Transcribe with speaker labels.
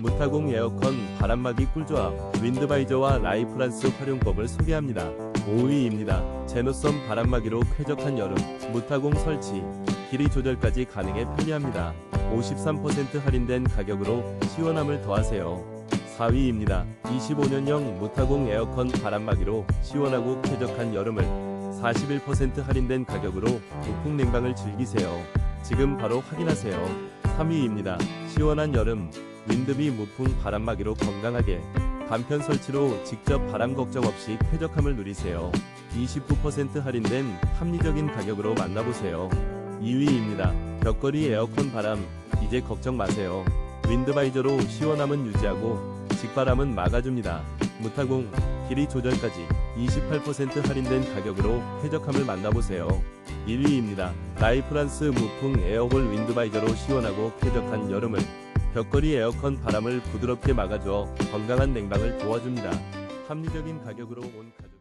Speaker 1: 무타공 에어컨 바람막이 꿀조합 윈드바이저와 라이프란스 활용법을 소개합니다. 5위입니다. 제노썸 바람막이로 쾌적한 여름 무타공 설치 길이 조절까지 가능해 편리합니다. 53% 할인된 가격으로 시원함을 더하세요. 4위입니다. 25년형 무타공 에어컨 바람막이로 시원하고 쾌적한 여름을 41% 할인된 가격으로 무풍 냉방을 즐기세요. 지금 바로 확인하세요. 3위입니다. 시원한 여름 윈드비 무풍 바람막이로 건강하게 간편 설치로 직접 바람 걱정 없이 쾌적함을 누리세요. 29% 할인된 합리적인 가격으로 만나보세요. 2위입니다. 벽걸이 에어컨 바람 이제 걱정 마세요. 윈드바이저로 시원함은 유지하고 직바람은 막아줍니다. 무타공 길이 조절까지 28% 할인된 가격으로 쾌적함을 만나보세요. 1위입니다. 라이프란스 무풍 에어홀 윈드바이저로 시원하고 쾌적한 여름을 벽걸이 에어컨 바람을 부드럽게 막아줘 건강한 냉방을 도와줍니다. 합리적인 가격으로 온 가족